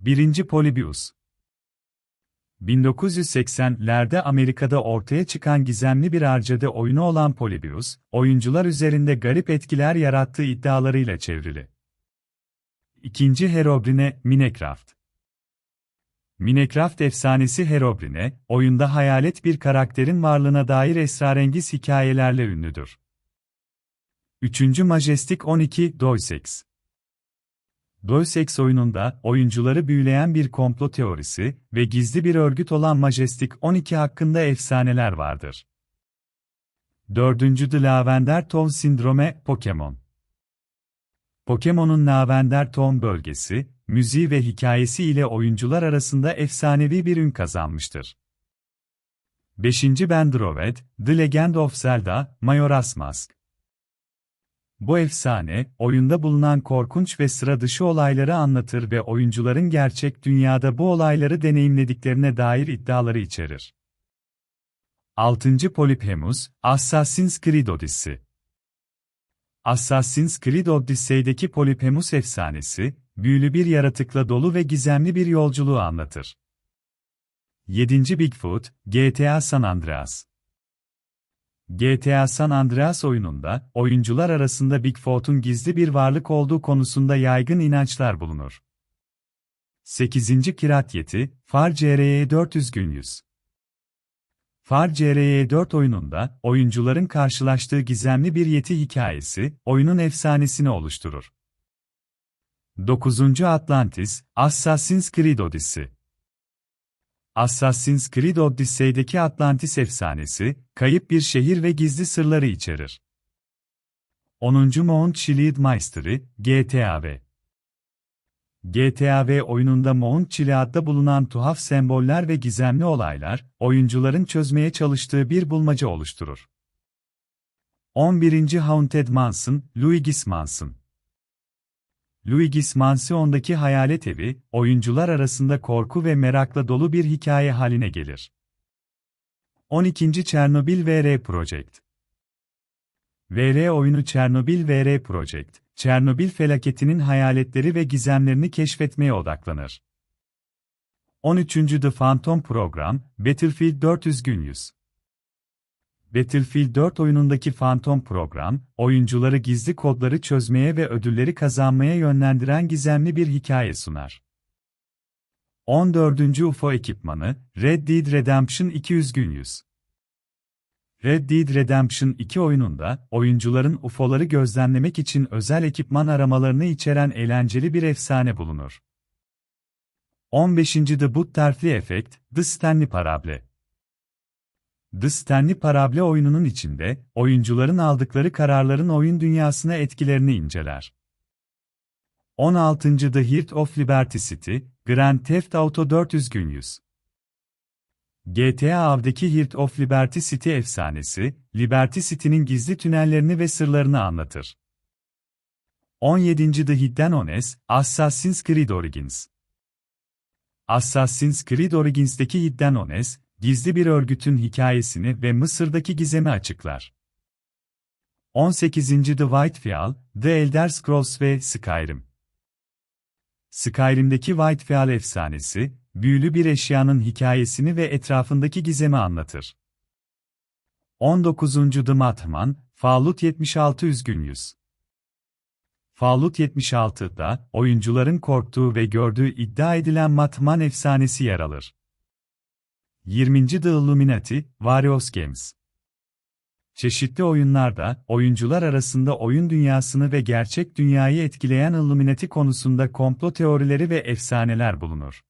1. Polybius 1980'lerde Amerika'da ortaya çıkan gizemli bir arcade oyunu olan Polybius, oyuncular üzerinde garip etkiler yarattığı iddialarıyla çevrili. İkinci Herobrine, Minecraft Minecraft efsanesi Herobrine, oyunda hayalet bir karakterin varlığına dair esrarengiz hikayelerle ünlüdür. 3. Majestic 12 Deus Ex oyununda, oyuncuları büyüleyen bir komplo teorisi ve gizli bir örgüt olan Majestic 12 hakkında efsaneler vardır. 4. The Lavender Town Sindrome Pokemon Pokemon'un Lavender Town bölgesi, müziği ve hikayesi ile oyuncular arasında efsanevi bir ün kazanmıştır. 5. Bendroved, The Legend of Zelda, Majora's Mask bu efsane, oyunda bulunan korkunç ve sıra dışı olayları anlatır ve oyuncuların gerçek dünyada bu olayları deneyimlediklerine dair iddiaları içerir. 6. Polyphemus, Assassin's Creed Odyssey Assassin's Creed Odyssey'deki Polyphemus efsanesi, büyülü bir yaratıkla dolu ve gizemli bir yolculuğu anlatır. 7. Bigfoot, GTA San Andreas GTA San Andreas oyununda, oyuncular arasında Bigfoot'un gizli bir varlık olduğu konusunda yaygın inançlar bulunur. 8. Kirat Yeti, Far CRE 400 gün yüz. Far CRE 4 oyununda, oyuncuların karşılaştığı gizemli bir yeti hikayesi, oyunun efsanesini oluşturur. 9. Atlantis, Assassin's Creed Odyssey Assassin's Creed Odyssey'deki Atlantis efsanesi, kayıp bir şehir ve gizli sırları içerir. 10. Mount Chiliad Mystery, GTAV GTAV oyununda Mount Chiliad'da bulunan tuhaf semboller ve gizemli olaylar, oyuncuların çözmeye çalıştığı bir bulmaca oluşturur. 11. Haunted Mansion, Luigi's Mansion Luigi's Mansion'daki hayalet evi, oyuncular arasında korku ve merakla dolu bir hikaye haline gelir. 12. Chernobyl VR Project VR oyunu Chernobyl VR Project, Çernobil felaketinin hayaletleri ve gizemlerini keşfetmeye odaklanır. 13. The Phantom Program, Battlefield 400 gün yüz. Battlefield 4 oyunundaki Phantom program, oyuncuları gizli kodları çözmeye ve ödülleri kazanmaya yönlendiren gizemli bir hikaye sunar. 14. UFO ekipmanı, Red Dead Redemption 200 gün yüz. Red Dead Redemption 2 oyununda, oyuncuların UFO'ları gözlemlemek için özel ekipman aramalarını içeren eğlenceli bir efsane bulunur. 15. The Butterfly Effect, The Stanley Parable The Stanley Parable oyununun içinde, oyuncuların aldıkları kararların oyun dünyasına etkilerini inceler. 16. The Heart of Liberty City, Grand Theft Auto 400 gün yüz. GTA Av'daki Heart of Liberty City efsanesi, Liberty City'nin gizli tünellerini ve sırlarını anlatır. 17. The Hidden Honest, Assassin's Creed Origins Assassin's Creed Origins'teki Hidden Honest, gizli bir örgütün hikayesini ve Mısır'daki gizemi açıklar. 18. The Whitefield, The Elder Scrolls ve Skyrim Skyrim'deki Whitefield efsanesi, büyülü bir eşyanın hikayesini ve etrafındaki gizemi anlatır. 19. The Matman, Fallout 76 Üzgün Yüz Fallout 76'da, oyuncuların korktuğu ve gördüğü iddia edilen Matman efsanesi yer alır. 20. The Illuminati, Various Games Çeşitli oyunlarda, oyuncular arasında oyun dünyasını ve gerçek dünyayı etkileyen Illuminati konusunda komplo teorileri ve efsaneler bulunur.